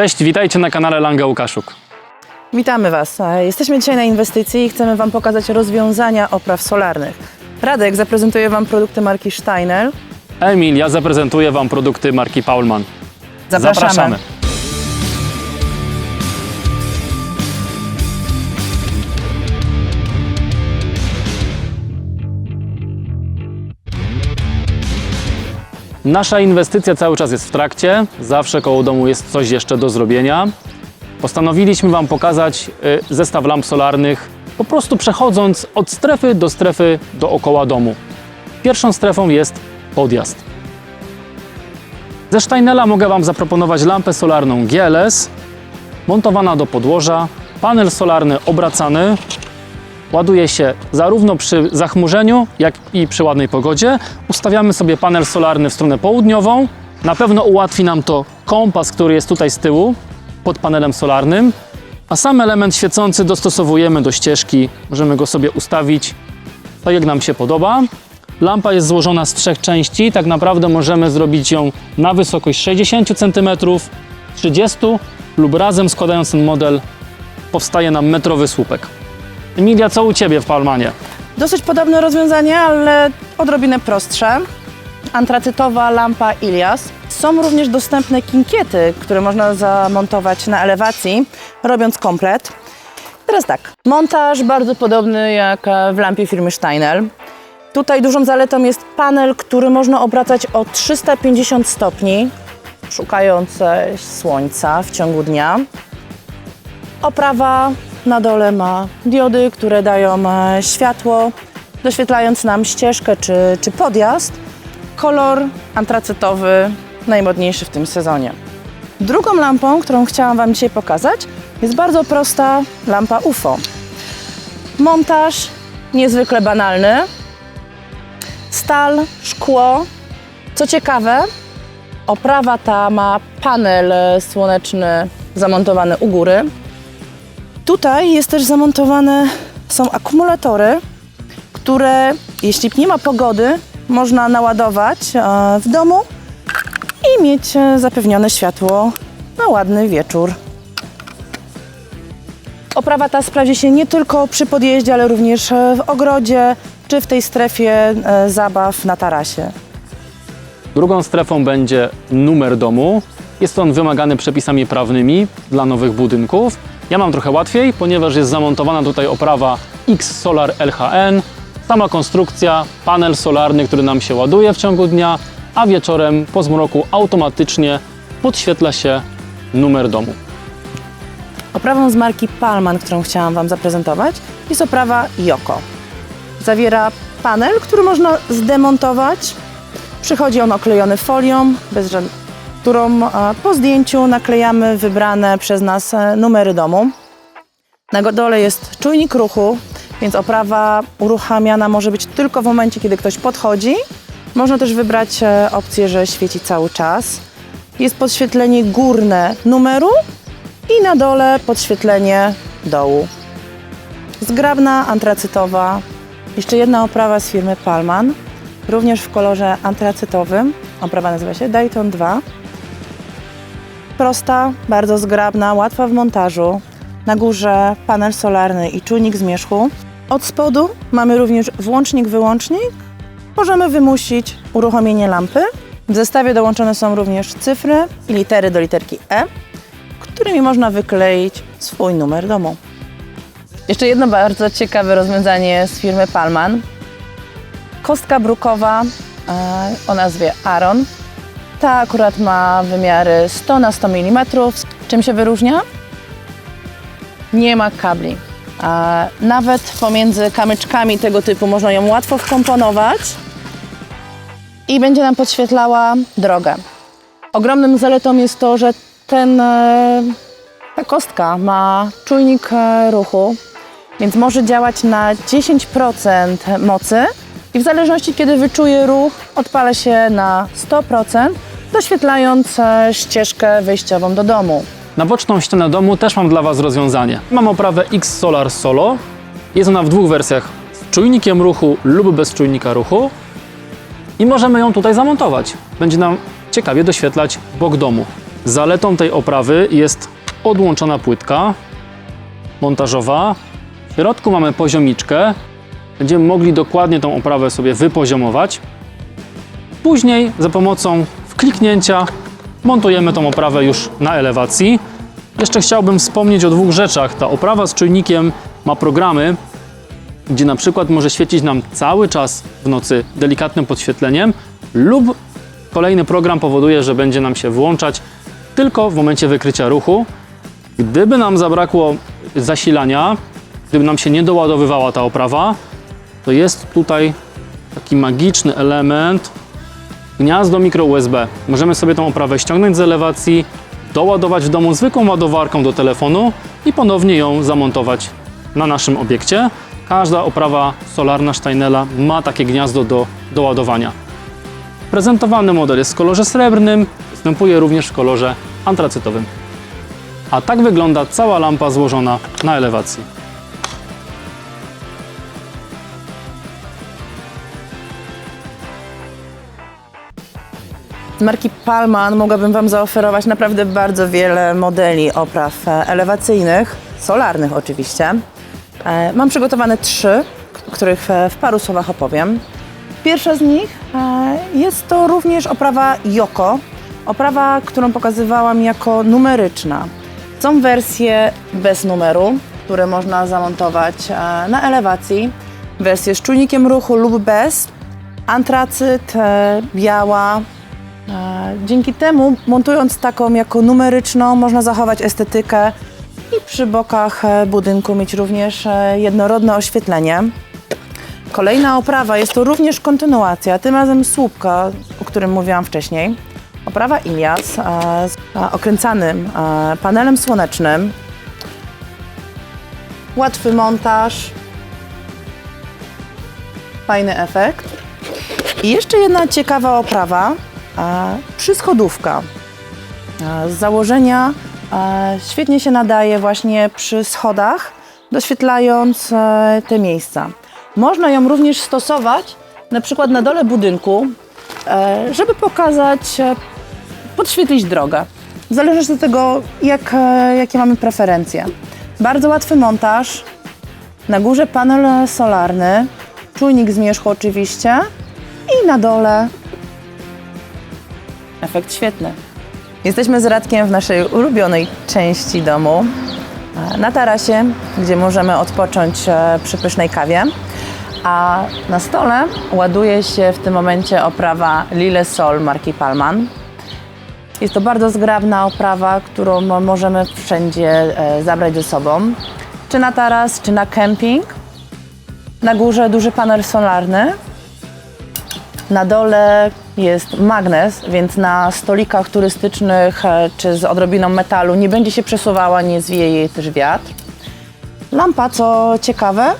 Cześć, witajcie na kanale Langa Łukaszuk. Witamy Was. Jesteśmy dzisiaj na inwestycji i chcemy Wam pokazać rozwiązania opraw solarnych. Radek zaprezentuje Wam produkty marki Steiner. Emil, ja zaprezentuję Wam produkty marki Paulman. Zapraszamy. Nasza inwestycja cały czas jest w trakcie, zawsze koło domu jest coś jeszcze do zrobienia. Postanowiliśmy Wam pokazać y, zestaw lamp solarnych, po prostu przechodząc od strefy do strefy dookoła domu. Pierwszą strefą jest podjazd. Ze Steinela mogę Wam zaproponować lampę solarną GLS, montowana do podłoża, panel solarny obracany, ładuje się zarówno przy zachmurzeniu, jak i przy ładnej pogodzie. Ustawiamy sobie panel solarny w stronę południową. Na pewno ułatwi nam to kompas, który jest tutaj z tyłu, pod panelem solarnym. A sam element świecący dostosowujemy do ścieżki. Możemy go sobie ustawić tak, jak nam się podoba. Lampa jest złożona z trzech części. Tak naprawdę możemy zrobić ją na wysokość 60 cm, 30 lub razem składając ten model powstaje nam metrowy słupek. Emilia, co u Ciebie w Palmanie? Dosyć podobne rozwiązanie, ale odrobinę prostsze. Antracytowa lampa Ilias. Są również dostępne kinkiety, które można zamontować na elewacji, robiąc komplet. Teraz tak, montaż bardzo podobny jak e, w lampie firmy Steiner. Tutaj dużą zaletą jest panel, który można obracać o 350 stopni, szukając słońca w ciągu dnia. Oprawa na dole ma diody, które dają e, światło, doświetlając nam ścieżkę czy, czy podjazd. Kolor antracytowy, najmodniejszy w tym sezonie. Drugą lampą, którą chciałam Wam dzisiaj pokazać, jest bardzo prosta lampa UFO. Montaż niezwykle banalny. Stal, szkło. Co ciekawe, oprawa ta ma panel e, słoneczny zamontowany u góry. Tutaj jest też zamontowane, są akumulatory, które jeśli nie ma pogody, można naładować e, w domu i mieć e, zapewnione światło na ładny wieczór. Oprawa ta sprawdzi się nie tylko przy podjeździe, ale również e, w ogrodzie czy w tej strefie zabaw na tarasie. Drugą strefą będzie numer domu. Jest on wymagany przepisami prawnymi dla nowych budynków. Ja mam trochę łatwiej, ponieważ jest zamontowana tutaj oprawa X Solar LHN. Sama konstrukcja, panel solarny, który nam się ładuje w ciągu dnia, a wieczorem po zmroku automatycznie podświetla się numer domu. Oprawą z marki Palman, którą chciałam Wam zaprezentować, jest oprawa Yoko. Zawiera panel, który można zdemontować. Przychodzi on oklejony folią, bez którą po zdjęciu naklejamy wybrane przez nas e, numery domu. Na dole jest czujnik ruchu, więc oprawa uruchamiana może być tylko w momencie, kiedy ktoś podchodzi. Można też wybrać e, opcję, że świeci cały czas. Jest podświetlenie górne numeru i na dole podświetlenie dołu. Zgrabna, antracytowa. Jeszcze jedna oprawa z firmy Palman, również w kolorze antracytowym. Oprawa nazywa się Dayton 2. Prosta, bardzo zgrabna, łatwa w montażu. Na górze panel solarny i czujnik zmierzchu. Od spodu mamy również włącznik-wyłącznik. Możemy wymusić uruchomienie lampy. W zestawie dołączone są również cyfry i litery do literki E którymi można wykleić swój numer domu. Jeszcze jedno bardzo ciekawe rozwiązanie z firmy Palman. Kostka brukowa e, o nazwie Aron. Ta akurat ma wymiary 100 na 100 mm. Czym się wyróżnia? Nie ma kabli. E, Nawet pomiędzy kamyczkami tego typu można ją łatwo wkomponować i będzie nam podświetlała drogę. Ogromną zaletą jest to, że ten, e, ta kostka ma czujnik e, ruchu, więc może działać na 10% mocy i w zależności kiedy wyczuje ruch, odpala się na 100%, doświetlając ścieżkę wyjściową do domu. Na boczną ścianę domu też mam dla Was rozwiązanie. Mam oprawę X Solar Solo. Jest ona w dwóch wersjach z czujnikiem ruchu lub bez czujnika ruchu. I możemy ją tutaj zamontować. Będzie nam ciekawie doświetlać bok domu. Zaletą tej oprawy jest odłączona płytka montażowa. W środku mamy poziomiczkę. Będziemy mogli dokładnie tą oprawę sobie wypoziomować. Później za pomocą wkliknięcia montujemy tą oprawę już na elewacji. Jeszcze chciałbym wspomnieć o dwóch rzeczach. Ta oprawa z czujnikiem ma programy, gdzie na przykład może świecić nam cały czas w nocy delikatnym podświetleniem lub kolejny program powoduje, że będzie nam się włączać tylko w momencie wykrycia ruchu. Gdyby nam zabrakło zasilania, gdyby nam się nie doładowywała ta oprawa, to jest tutaj taki magiczny element gniazdo mikro USB. Możemy sobie tą oprawę ściągnąć z elewacji, doładować w domu zwykłą ładowarką do telefonu i ponownie ją zamontować na naszym obiekcie. Każda oprawa solarna Steinela ma takie gniazdo do doładowania. Prezentowany model jest w kolorze srebrnym, występuje również w kolorze antracytowym. A tak wygląda cała lampa złożona na elewacji. Z marki Palman mogłabym Wam zaoferować naprawdę bardzo wiele modeli opraw e, elewacyjnych, solarnych oczywiście. E, Mam przygotowane trzy, których e, w paru słowach opowiem. Pierwsza z nich jest to również oprawa Yoko, oprawa, którą pokazywałam jako numeryczna. Są wersje bez numeru, które można zamontować na elewacji, wersje z czujnikiem ruchu lub bez, antracyt, biała, Dzięki temu, montując taką jako numeryczną, można zachować estetykę i przy bokach e, budynku mieć również e, jednorodne oświetlenie. Kolejna oprawa jest to również kontynuacja, tym razem słupka, o którym mówiłam wcześniej. Oprawa Ilias e, z okręcanym panelem słonecznym. Łatwy montaż, fajny efekt. I jeszcze jedna ciekawa oprawa, przyschodówka. Z założenia świetnie się nadaje właśnie przy schodach, doświetlając e, te miejsca. Można ją również stosować na przykład na dole budynku, e, żeby pokazać, e, podświetlić drogę. Zależy od tego, jak, jakie mamy preferencje. Bardzo łatwy montaż. Na górze panel solarny, czujnik zmierzchu oczywiście i na dole efekt świetny. Jesteśmy z Radkiem w naszej ulubionej części domu, e, na tarasie, gdzie możemy odpocząć e, przy pysznej kawie. A na stole ładuje się w tym momencie oprawa Lille Sol marki Palman. Jest to bardzo zgrabna oprawa, którą mo- możemy wszędzie e, zabrać ze sobą. Czy na taras, czy na kemping. Na górze duży panel solarny, na dole jest magnes, więc na stolikach turystycznych e, czy z odrobiną metalu nie będzie się przesuwała, nie zwieje jej też wiatr. Lampa, co ciekawe,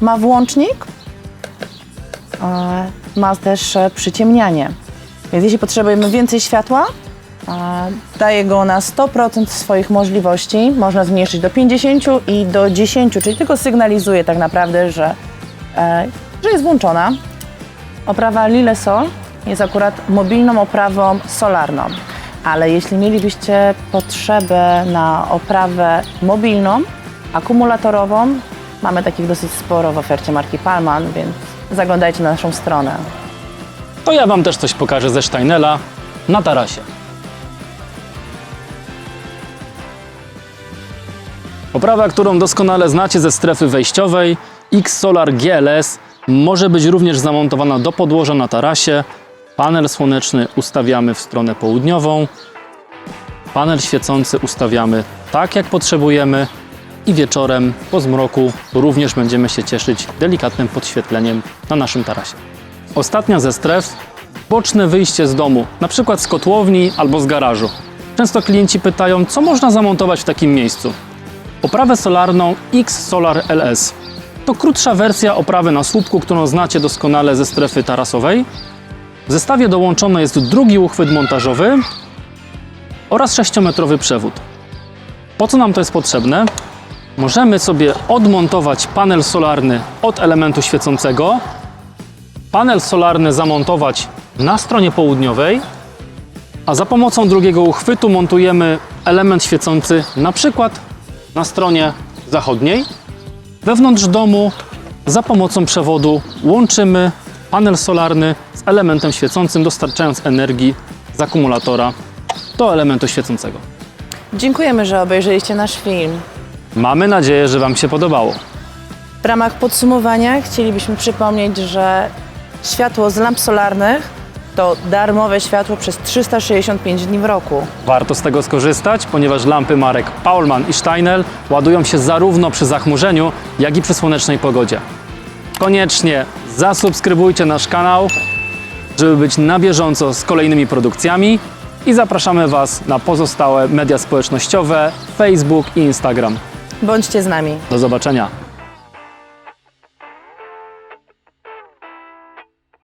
ma włącznik, e, ma też e, przyciemnianie. Więc jeśli potrzebujemy więcej światła, daje go na 100% swoich możliwości. Można zmniejszyć do 50 i do 10, czyli tylko sygnalizuje tak naprawdę, że, że jest włączona. Oprawa Lille Sol jest akurat mobilną oprawą solarną, ale jeśli mielibyście potrzebę na oprawę mobilną, akumulatorową, mamy takich dosyć sporo w ofercie marki Palman, więc zaglądajcie na naszą stronę. To ja Wam też coś pokażę ze Steinela na tarasie. Oprawa, którą doskonale znacie ze strefy wejściowej, X-Solar GLS, może być również zamontowana do podłoża na tarasie. Panel słoneczny ustawiamy w stronę południową. Panel świecący ustawiamy tak, jak potrzebujemy. I wieczorem po zmroku również będziemy się cieszyć delikatnym podświetleniem na naszym tarasie. Ostatnia ze stref boczne wyjście z domu, na przykład z kotłowni albo z garażu. Często klienci pytają, co można zamontować w takim miejscu. Oprawę solarną X Solar LS. To krótsza wersja oprawy na słupku, którą znacie doskonale ze strefy tarasowej. W zestawie dołączony jest drugi uchwyt montażowy oraz 6-metrowy przewód. Po co nam to jest potrzebne? Możemy sobie odmontować panel solarny od elementu świecącego, panel solarny zamontować na stronie południowej A za pomocą drugiego uchwytu montujemy element świecący na przykład na stronie zachodniej. Wewnątrz domu za pomocą przewodu łączymy panel solarny z elementem świecącym, dostarczając energii z akumulatora do elementu świecącego. Dziękujemy, że obejrzeliście nasz film. Mamy nadzieję, że Wam się podobało. W ramach podsumowania chcielibyśmy przypomnieć, że światło z lamp solarnych to darmowe światło przez 365 dni w roku. Warto z tego skorzystać, ponieważ lampy marek Paulman i Steinel ładują się zarówno przy zachmurzeniu, jak i przy słonecznej pogodzie. Koniecznie zasubskrybujcie nasz kanał, żeby być na bieżąco z kolejnymi produkcjami i zapraszamy Was na pozostałe media społecznościowe Facebook i Instagram. Bądźcie z nami. Do zobaczenia.